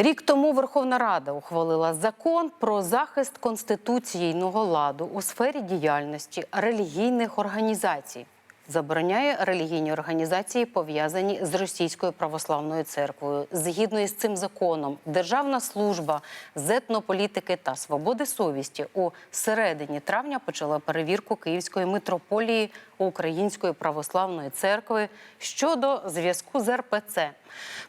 Рік тому Верховна Рада ухвалила закон про захист конституційного ладу у сфері діяльності релігійних організацій. Забороняє релігійні організації, пов'язані з російською православною церквою. Згідно із цим законом, Державна служба з етнополітики та свободи совісті у середині травня почала перевірку Київської митрополії Української православної церкви щодо зв'язку з РПЦ.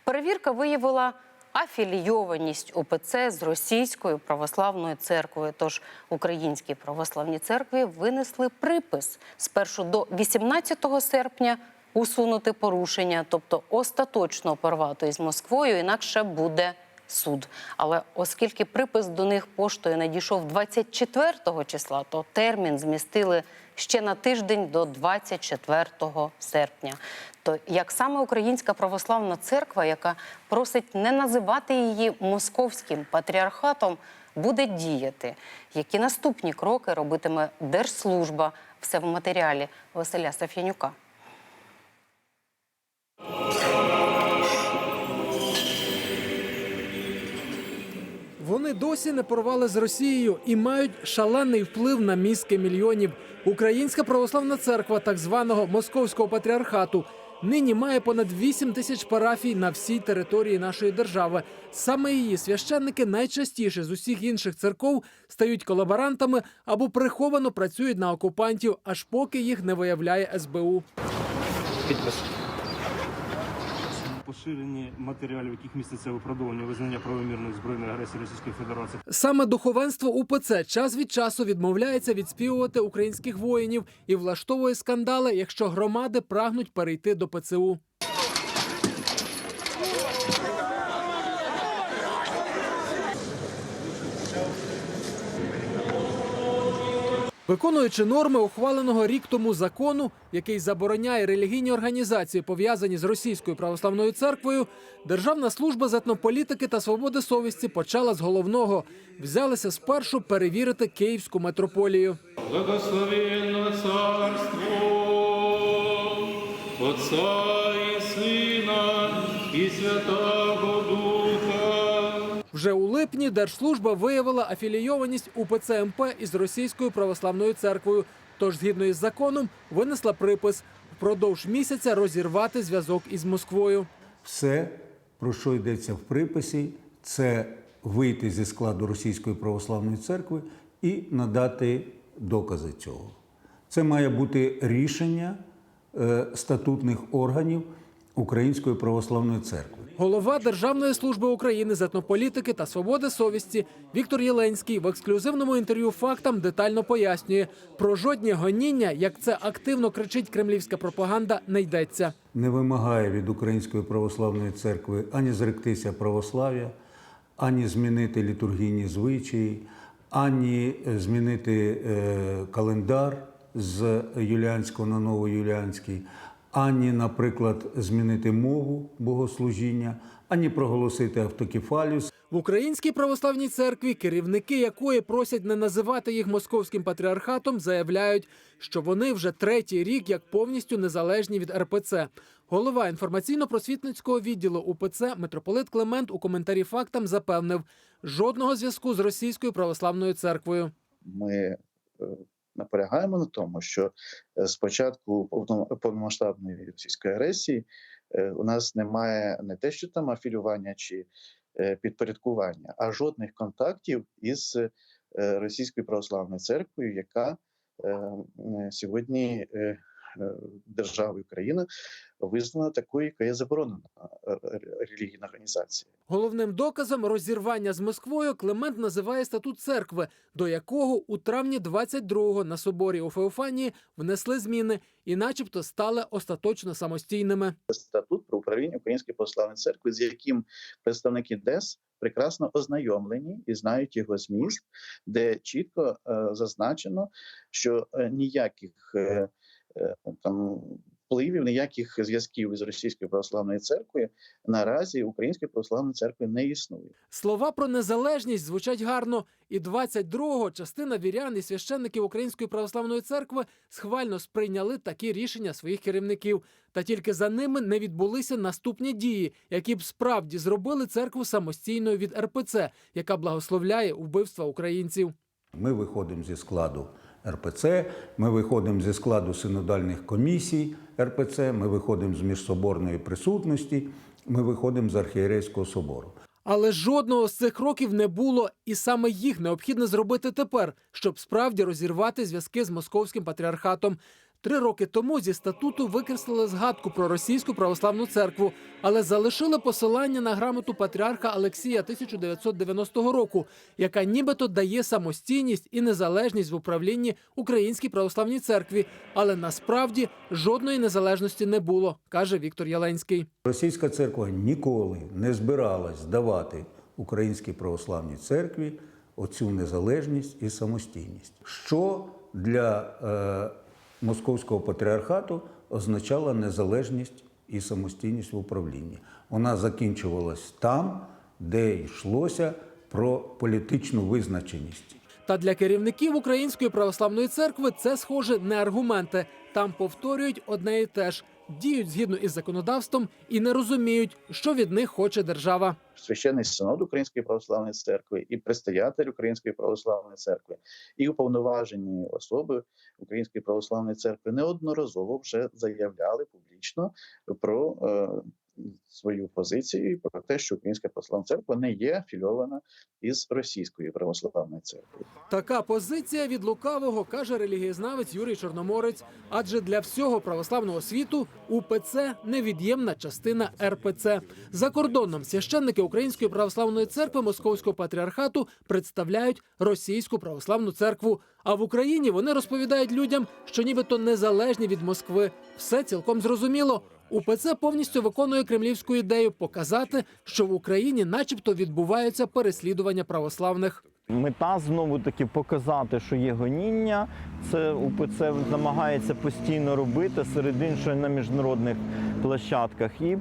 Перевірка виявила афілійованість УПЦ з російською православною церквою. Тож українській православній церкві винесли припис спершу до 18 серпня усунути порушення, тобто остаточно порвати із Москвою, інакше буде суд. Але оскільки припис до них поштою надійшов 24 числа, то термін змістили ще на тиждень до 24 серпня. То як саме Українська православна церква, яка просить не називати її московським патріархатом, буде діяти? Які наступні кроки робитиме Держслужба? Все в матеріалі Василя Саф'янюка. Вони досі не порвали з Росією і мають шалений вплив на мізки мільйонів. Українська православна церква так званого московського патріархату нині має понад 8 тисяч парафій на всій території нашої держави. Саме її священники найчастіше з усіх інших церков стають колаборантами або приховано працюють на окупантів, аж поки їх не виявляє СБУ. Поширенні матеріалів, яких міститься виправдовування визнання правомірної збройної агресії Російської Федерації. Саме духовенство УПЦ час від часу відмовляється відспівувати українських воїнів і влаштовує скандали, якщо громади прагнуть перейти до ПЦУ. Виконуючи норми ухваленого рік тому закону, який забороняє релігійні організації, пов'язані з російською православною церквою, Державна служба з етнополітики та свободи совісті почала з головного. Взялися спершу перевірити Київську митрополію. Благословенно Царство Отца и Сына и Святого Духа. Вже у липні Держслужба виявила афілійованість УПЦ МП із російською православною церквою. Тож, згідно із законом, винесла припис впродовж місяця розірвати зв'язок із Москвою. Все, про що йдеться в приписі, це вийти зі складу Російської православної церкви і надати докази цього. Це має бути рішення е, статутних органів Української православної церкви. Голова Державної служби України з етнополітики та свободи совісті Віктор Єленський в ексклюзивному інтерв'ю фактам детально пояснює про жодні гоніння, як це активно кричить кремлівська пропаганда, не йдеться. не вимагає від Української православної церкви ані зректися православ'я, ані змінити літургійні звичаї, ані е, змінити е, календар з юліанського на новоюліанський, ані, наприклад, змінити мову богослужіння, ані проголосити автокефалію В Українській православній церкві, керівники якої просять не називати їх московським патріархатом, заявляють, що вони вже третій рік як повністю незалежні від РПЦ. Голова інформаційно-просвітницького відділу УПЦ митрополит Климент у коментарі фактам запевнив жодного зв'язку з російською православною церквою. ми е, наполягаємо на тому, що спочатку повно- повномасштабної російської агресії е, у нас немає не те, що там афілювання чи е, підпорядкування, а жодних контактів із е, російською православною церквою, яка е, сьогодні е, державою Україна визнана такою, яка є заборонена е, е, релігійна організація. Головним доказом розірвання з Москвою Климент називає статут церкви, до якого у травні 22-го на соборі у Феофанії внесли зміни і, начебто, стали остаточно самостійними. статут про управління Української православної церкви, з яким представники ДЕС прекрасно ознайомлені і знають його зміст, де чітко е, зазначено, що ніяких е, там впливів, ніяких зв'язків із російською православною церквою наразі Української православної церкви не існує. Слова про незалежність звучать гарно, і 22-го частина вірян і священників Української православної церкви схвально сприйняли такі рішення своїх керівників. Та тільки за ними не відбулися наступні дії, які б справді зробили церкву самостійною від РПЦ, яка благословляє вбивства українців. Ми виходимо зі складу РПЦ, ми виходимо зі складу синодальних комісій РПЦ, ми виходимо з міжсоборної присутності, ми виходимо з архієрейського собору. Але жодного з цих кроків не було, і саме їх необхідно зробити тепер, щоб справді розірвати зв'язки з московським патріархатом. Три роки тому зі статуту викреслили згадку про російську православну церкву, але залишили посилання на грамоту патріарха Алексія 1990 року, яка нібито дає самостійність і незалежність в управлінні Українській православній церкві. Але насправді жодної незалежності не було, каже Віктор Яленський. Російська церква ніколи не збиралась давати Українській православній церкві оцю незалежність і самостійність, що для е, московського патріархату означала незалежність і самостійність в управлінні. Вона закінчувалась там, де йшлося про політичну визначеність. Та для керівників Української православної церкви це схоже не аргументи. Там повторюють одне і те ж, діють згідно із законодавством і не розуміють, що від них хоче держава. священний синод Української православної церкви, і предстоятель Української православної церкви, і уповноважені особи Української православної церкви неодноразово вже заявляли публічно про е, свою позицію про те, що Українська православна церква не є афільована із російською православною церквою. Така позиція від лукавого каже релігієзнавець Юрій Чорноморець. Адже для всього православного світу УПЦ невід'ємна частина РПЦ. За кордоном священники Української православної церкви Московського патріархату представляють російську православну церкву. А в Україні вони розповідають людям, що нібито незалежні від Москви. Все цілком зрозуміло. УПЦ повністю виконує кремлівську ідею показати, що в Україні, начебто, відбуваються переслідування православних. Мета знову таки показати, що є гоніння. Це УПЦ намагається постійно робити серед іншого на міжнародних площадках. І е,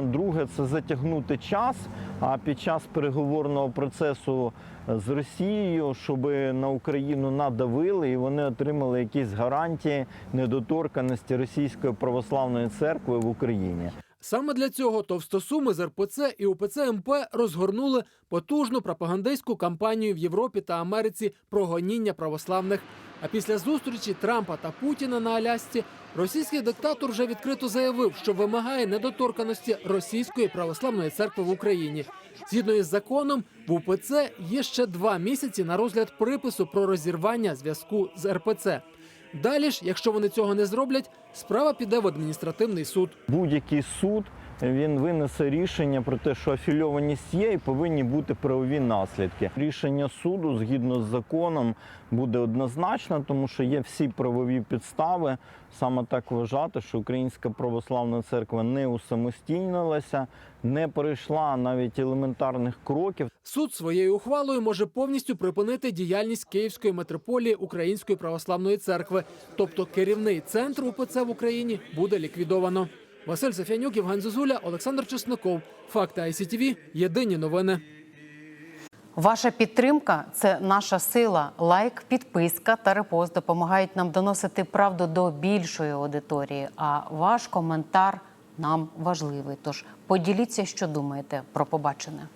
друге це затягнути час. А під час переговорного процесу з Росією, щоб на Україну надавили і вони отримали якісь гарантії недоторканості Російської православної церкви в Україні. Саме для цього товстосуми з РПЦ і УПЦ МП розгорнули потужну пропагандистську кампанію в Європі та Америці про гоніння православних. А після зустрічі Трампа та Путіна на Алясці російський диктатор вже відкрито заявив, що вимагає недоторканості російської православної церкви в Україні. Згідно із законом, в УПЦ є ще два місяці на розгляд припису про розірвання зв'язку з РПЦ. Далі ж, якщо вони цього не зроблять, справа піде в адміністративний суд. Будь-який суд він винесе рішення про те, що афільованість є, і повинні бути правові наслідки. Рішення суду згідно з законом буде однозначно, тому що є всі правові підстави саме так вважати, що Українська православна церква не усамостійнилася, не перейшла навіть елементарних кроків. Суд своєю ухвалою може повністю припинити діяльність Київської митрополії Української православної церкви, тобто керівний центр УПЦ в Україні буде ліквідовано. Василь Софянюк, Євген Зозуля, Олександр Чесноков. Факти ICTV. Єдині новини. Ваша підтримка це наша сила. Лайк, підписка та репост допомагають нам доносити правду до більшої аудиторії. А ваш коментар нам важливий. Тож поділіться, що думаєте про побачене.